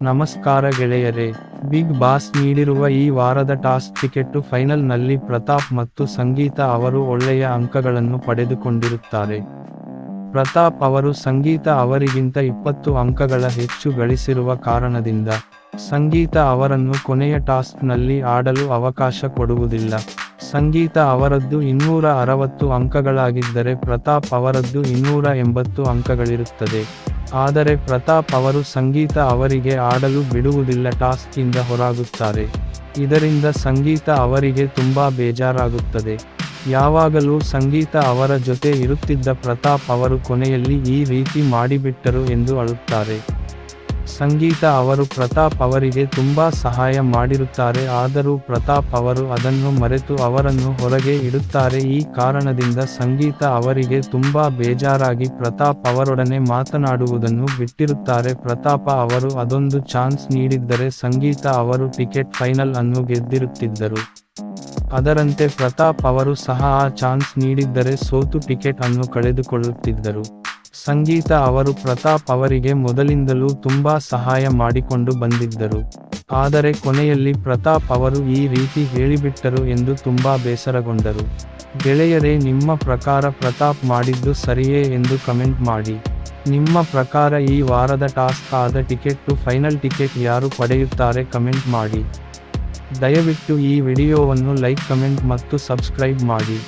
ನಮಸ್ಕಾರ ಗೆಳೆಯರೇ, big boss ನೀಡಿರುವ ಈ ವಾರದ ಟಾಸ್ಕ್ ಟಿಕೆಟ್ಟು ಫೈನಲ್ನಲ್ಲಿ ಪ್ರತಾಪ್ ಮತ್ತು ಸಂಗೀತ ಅವರು ಒಳ್ಳೆಯ ಅಂಕಗಳನ್ನು ಪಡೆದುಕೊಂಡಿರುತ್ತಾರೆ. ಪ್ರತಾಪ್ ಅವರು ಸಂಗೀತ ಅವರಿಗಿಂತ ಇಪ್ಪತ್ತು ಅಂಕಗಳ ಹೆಚ್ಚು ಗಳಿಸಿರುವ ಕಾರಣದಿಂದ, ಸಂಗೀತ ಅವರನ್ನು ಕೊನೆಯ ಟಾಸ್ಕ್ನಲ್ಲಿ ಆಡಲು ಅವಕಾಶ ಕೊಡುವುದಿಲ್ಲ. ಸಂಗೀತ ಅವರದ್ದು ಇನ್ನೂರ ಅರವತ್ತು ಅಂಕಗಳಾಗಿದ್ದರೆ ಪ್ರತಾಪ್ ಅವರದ್ದು ಇನ್ನೂರ ಎಂಬತ್ತು ಅಂಕಗಳಿರುತ್ತದೆ. ಆದರೆ ಪ್ರತಾಪ್ ಅವರು ಸಂಗೀತ ಅವರಿಗೆ ಆಡಲು ಬಿಡುವುದಿಲ್ಲ ಟಾಸ್ಕ್ ಇಂದ ಹೊರಗುತ್ತಾರೆ. ಇದರಿಂದ ಸಂಗೀತ ಅವರಿಗೆ ತುಂಬಾ ಬೇಜಾರಾಗುತ್ತದೆ. ಯಾವಾಗಲೂ ಸಂಗೀತ ಅವರ ಜೊತೆ ಇರುತ್ತಿದ್ದ ಪ್ರತಾಪ್ ಅವರು ಕೊನೆಯಲ್ಲಿ ಈ ರೀತಿ ಮಾಡಿಬಿಟ್ಟರು ಎಂದು ಅಳುತ್ತಾರೆ. ಸಂಗೀತ ಅವರು ಪ್ರತಾಪ್ ಅವರಿಗೆ ತುಂಬಾ ಸಹಾಯ ಮಾಡಿರುತ್ತಾರೆ, ಆದರೂ ಪ್ರತಾಪ್ ಅವರು ಅದನ್ನು ಮರೆತು ಅವರನ್ನು ಹೊರಗೆ ಇಡುತ್ತಾರೆ. ಈ ಕಾರಣದಿಂದ ಸಂಗೀತ ಅವರಿಗೆ ತುಂಬಾ ಬೇಜಾರಾಗಿ ಪ್ರತಾಪ್ ಅವರೊಡನೆ ಮಾತನಾಡುವುದನ್ನು ಬಿಟ್ಟಿರುತ್ತಾರೆ. ಪ್ರತಾಪ ಅವರು ಅದೊಂದು ಚಾನ್ಸ್ ನೀಡಿದ್ದರೆ ಸಂಗೀತ ಅವರು ಟಿಕೆಟ್ ಫೈನಲ್ ಅನ್ನು ಗೆದ್ದಿರುತ್ತಿದ್ದರು. ಅದರಂತೆ ಪ್ರತಾಪ್ ಅವರು ಸಹ ಆ ಚಾನ್ಸ್ ನೀಡಿದ್ದರೆ ಸೋತು ಟಿಕೆಟ್ ಅನ್ನು ಕಳೆದುಕೊಳ್ಳುತ್ತಿದ್ದರು. ಸಂಗೀತ ಅವರು ಪ್ರತಾಪ್ ಅವರಿಗೆ ಮೊದಲಿಂದಲೂ ತುಂಬಾ ಸಹಾಯ ಮಾಡಿಕೊಂಡು ಬಂದಿದ್ದರು. ಆದರೆ ಕೊನೆಯಲ್ಲಿ ಪ್ರತಾಪ್ ಅವರು ಈ ರೀತಿ ಹೇಳಿಬಿಟ್ಟರು ಎಂದು ತುಂಬಾ ಬೇಸರಗೊಂಡರು. ಗೆಳೆಯರೇ, ನಿಮ್ಮ ಪ್ರಕಾರ ಪ್ರತಾಪ್ ಮಾಡಿದ್ದು ಸರಿಯೇ ಎಂದು ಕಮೆಂಟ್ ಮಾಡಿ. ನಿಮ್ಮ ಪ್ರಕಾರ ಈ ವಾರದ ಟಾಸ್ಕ್ ಆದ ಟಿಕೆಟ್ ಟು ಫೈನಲ್ ಟಿಕೆಟ್ ಯಾರು ಪಡೆಯುತ್ತಾರೆ ಕಮೆಂಟ್ ಮಾಡಿ. ದಯವಿಟ್ಟು ಈ ವಿಡಿಯೋವನ್ನು ಲೈಕ್, ಕಮೆಂಟ್ ಮತ್ತು ಸಬ್ಸ್ಕ್ರೈಬ್ ಮಾಡಿ.